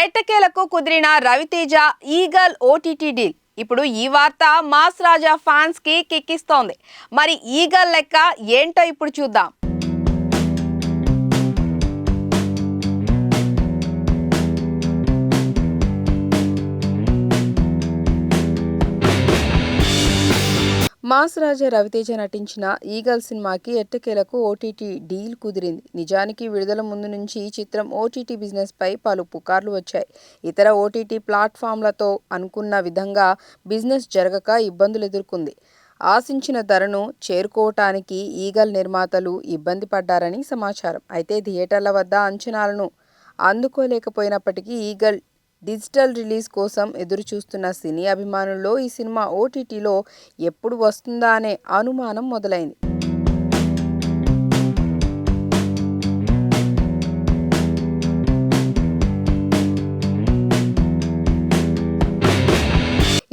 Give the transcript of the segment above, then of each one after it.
ఎట్టకేలకు కుదిరిన Raviteja eagle OTT deal. ఇప్పుడు ఈ వార్త మాస్ రాజా ఫ్యాన్స్కి కిక్కిస్తోంది. మరి ఈగల్ లెక్క ఏంటో ఇప్పుడు చూద్దాం. మాస్ రాజా రవితేజ నటించిన ఈగల్ సినిమాకి ఎట్టకేలకు ఓటీటీ డీల్ కుదిరింది. నిజానికి విడుదల ముందు నుంచి ఈ చిత్రం ఓటీటీ బిజినెస్ పై పలు పుకార్లు వచ్చాయి. ఇతర ఓటీటీ ప్లాట్ఫామ్లతో అనుకున్న విధంగా బిజినెస్ జరగక ఇబ్బందులు ఎదుర్కొంది. ఆశించిన ధరను చేరుకోవటానికి ఈగల్ నిర్మాతలు ఇబ్బంది పడ్డారని సమాచారం. అయితే థియేటర్ల వద్ద అంచనాలను అందుకోలేకపోయినప్పటికీ ఈగల్ డిజిటల్ రిలీజ్ కోసం ఎదురుచూస్తున్న సినీ అభిమానుల్లో ఈ సినిమా ఓటీటీలో ఎప్పుడు వస్తుందా అనే అనుమానం మొదలైంది.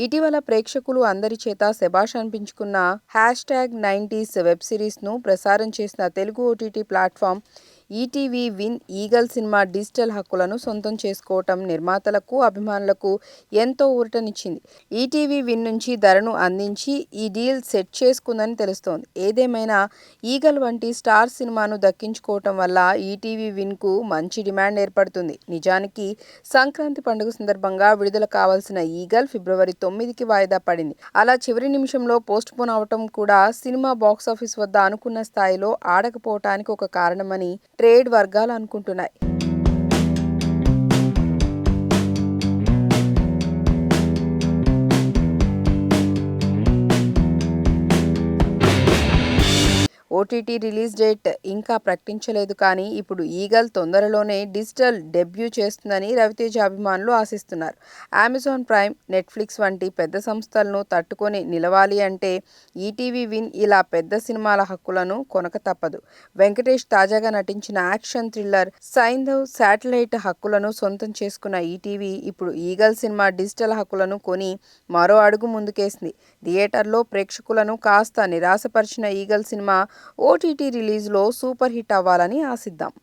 ఇటీవల ప్రేక్షకులు అందరి చేత శభాష్ అనిపించుకున్న హ్యాష్ ట్యాగ్ నైంటీస్ వెబ్ సిరీస్ను ప్రసారం చేసిన Telugu OTT platform ETV Win Eagle cinema digital హక్కులను సొంతం చేసుకోవటం నిర్మాతలకు అభిమానులకు ఎంతో ఊరటనిచ్చింది. ఈటీవీ విన్ నుంచి ధరను అందించి ఈ డీల్ సెట్ చేసుకుందని తెలుస్తోంది. ఏదేమైనా ఈగల్ వంటి స్టార్ సినిమాను దక్కించుకోవటం వల్ల ఈటీవీ విన్కు మంచి డిమాండ్ ఏర్పడుతుంది. నిజానికి సంక్రాంతి పండుగ సందర్భంగా విడుదల కావాల్సిన ఈగల్ ఫిబ్రవరి తొమ్మిదికి వాయిదా పడింది. అలా చివరి నిమిషంలో పోస్ట్ పోన్ అవటం కూడా సినిమా బాక్సాఫీస్ వద్ద అనుకున్న స్థాయిలో ఆడకపోవటానికి ఒక కారణమని ట్రేడ్ వర్గాలు అనుకుంటున్నాయి. ఓటీటీ రిలీజ్ డేట్ ఇంకా ప్రకటించలేదు కానీ ఇప్పుడు ఈగల్ తొందరలోనే డిజిటల్ డెబ్యూ చేస్తుందని రవితేజ అభిమానులు ఆశిస్తున్నారు. అమెజాన్ ప్రైమ్ నెట్ఫ్లిక్స్ వంటి పెద్ద సంస్థలను తట్టుకొని నిలవాలి అంటే ఈటీవీ విన్ ఇలా పెద్ద సినిమాల హక్కులను కొనక తప్పదు. వెంకటేష్ తాజాగా నటించిన యాక్షన్ థ్రిల్లర్ సైంధవ్ శాటిలైట్ హక్కులను సొంతం చేసుకున్న ఈటీవీ ఇప్పుడు ఈగల్ సినిమా డిజిటల్ హక్కులను కొని మరో అడుగు ముందుకేసింది. థియేటర్లో ప్రేక్షకులను కాస్త నిరాశపరిచిన ఈగల్ సినిమా ఓటీటీ రిలీజ్లో సూపర్ హిట్ అవ్వాలని ఆశిద్దాం.